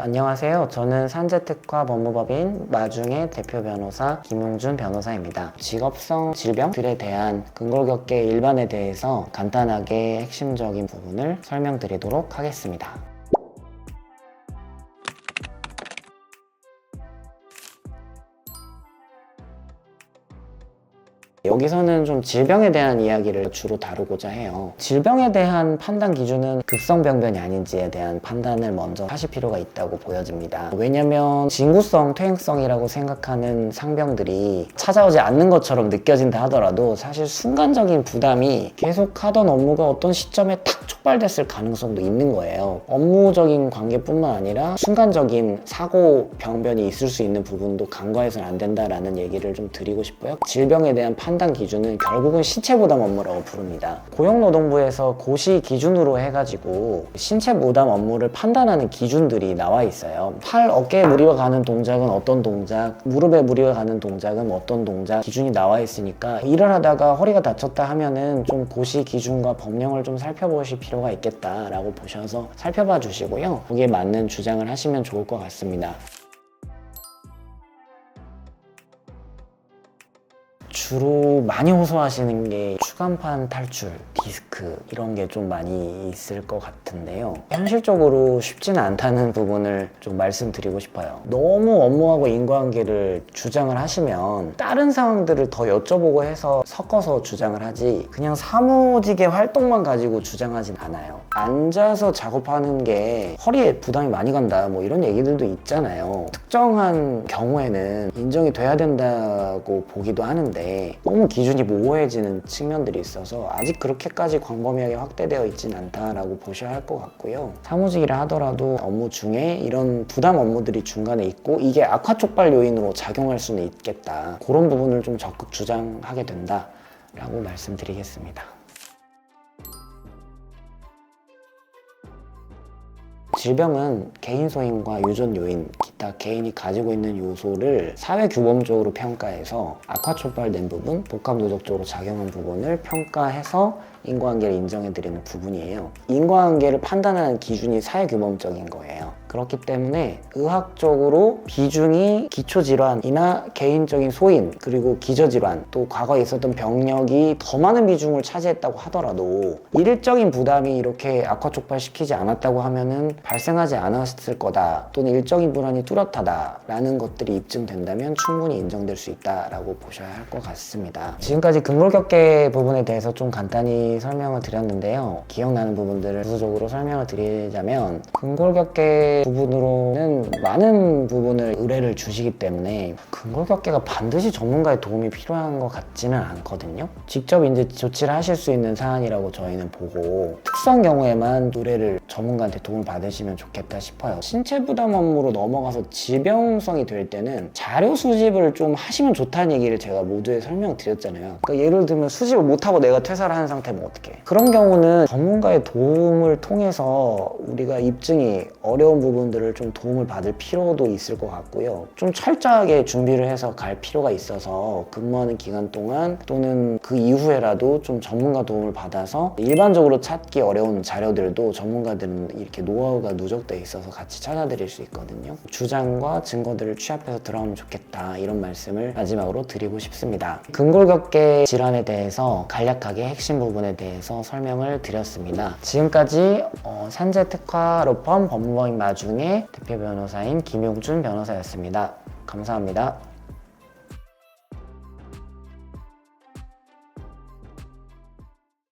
안녕하세요. 저는 산재특화 법무법인 마중의 대표 변호사 김용준 변호사입니다. 직업성 질병들에 대한 근골격계 일반에 대해서 간단하게 핵심적인 부분을 설명드리도록 하겠습니다. 여기서는 좀 질병에 대한 이야기를 주로 다루고자 해요. 질병에 대한 판단 기준은 급성병변이 아닌지에 대한 판단을 먼저 하실 필요가 있다고 보여집니다. 왜냐면 진구성, 퇴행성이라고 생각하는 상병들이 찾아오지 않는 것처럼 느껴진다 하더라도 사실 순간적인 부담이 계속 하던 업무가 어떤 시점에 탁 촉발됐을 가능성도 있는 거예요. 업무적인 관계뿐만 아니라 순간적인 사고 병변이 있을 수 있는 부분도 간과해서는 안 된다라는 얘기를 좀 드리고 싶고요. 질병에 대한 판단 기준은 결국은 신체 부담 업무라고 부릅니다. 고용노동부에서 고시 기준으로 해가지고 신체 부담 업무를 판단하는 기준들이 나와 있어요. 팔, 어깨에 무리가 가는 동작은 어떤 동작, 무릎에 무리가 가는 동작은 어떤 동작 기준이 나와 있으니까 일을 하다가 허리가 다쳤다 하면은 좀 고시 기준과 법령을 좀 살펴보실 필요가 있겠다라고 보셔서 살펴봐 주시고요. 거기에 맞는 주장을 하시면 좋을 것 같습니다. 주로 많이 호소하시는 게 추간판 탈출, 디스크 이런 게 좀 많이 있을 것 같은데요. 현실적으로 쉽지는 않다는 부분을 좀 말씀드리고 싶어요. 너무 업무하고 인과관계를 주장을 하시면 다른 상황들을 더 여쭤보고 해서 섞어서 주장을 하지 그냥 사무직의 활동만 가지고 주장하진 않아요. 앉아서 작업하는 게 허리에 부담이 많이 간다 뭐 이런 얘기들도 있잖아요. 특정한 경우에는 인정이 돼야 된다고 보기도 하는데 너무 기준이 모호해지는 측면들이 있어서 아직 그렇게 까지 광범위하게 확대되어 있진 않다라고 보셔야 할 것 같고요. 사무직이라 하더라도 업무 중에 이런 부담 업무들이 중간에 있고 이게 악화 촉발 요인으로 작용할 수는 있겠다. 그런 부분을 좀 적극 주장하게 된다라고 말씀드리겠습니다. 질병은 개인 소임과 유전 요인, 기타 개인이 가지고 있는 요소를 사회 규범적으로 평가해서 악화 촉발된 부분, 복합 누적적으로 작용한 부분을 평가해서 인과관계를 인정해드리는 부분이에요. 인과관계를 판단하는 기준이 사회 규범적인 거예요. 그렇기 때문에 의학적으로 비중이 기초질환이나 개인적인 소임 그리고 기저질환 또 과거에 있었던 병력이 더 많은 비중을 차지했다고 하더라도 일적인 부담이 이렇게 악화 촉발시키지 않았다고 하면은 발생하지 않았을 거다 또는 일적인 불안이 뚜렷하다라는 것들이 입증된다면 충분히 인정될 수 있다라고 보셔야 할 것 같습니다. 지금까지 근골격계 부분에 대해서 좀 간단히 설명을 드렸는데요. 기억나는 부분들을 구조적으로 설명을 드리자면 근골격계 부분으로는 많은 부분을 의뢰를 주시기 때문에 근골격계가 반드시 전문가의 도움이 필요한 것 같지는 않거든요. 직접 이제 조치를 하실 수 있는 사안이라고 저희는 보고 특수한 경우에만 의뢰를 전문가한테 도움을 받으시면 좋겠다 싶어요. 신체 부담 업무로 넘어가서 질병성이 될 때는 자료 수집을 좀 하시면 좋다는 얘기를 제가 모두에 설명드렸잖아요. 그러니까 예를 들면 수집을 못하고 내가 퇴사를 하는 상태면 어떡해. 그런 경우는 전문가의 도움을 통해서 우리가 입증이 어려운 부분 들을 좀 도움을 받을 필요도 있을 것 같고요. 좀 철저하게 준비를 해서 갈 필요가 있어서 근무하는 기간 동안 또는 그 이후에라도 좀 전문가 도움을 받아서 일반적으로 찾기 어려운 자료들도 전문가들은 이렇게 노하우가 누적돼 있어서 같이 찾아드릴 수 있거든요. 주장과 증거들을 취합해서 들어가면 좋겠다 이런 말씀을 마지막으로 드리고 싶습니다. 근골격계 질환에 대해서 간략하게 핵심 부분에 대해서 설명을 드렸습니다. 지금까지 어, 산재 특화 로펌 법무법인 마 중의 대표 변호사인 김용준 변호사였습니다. 감사합니다.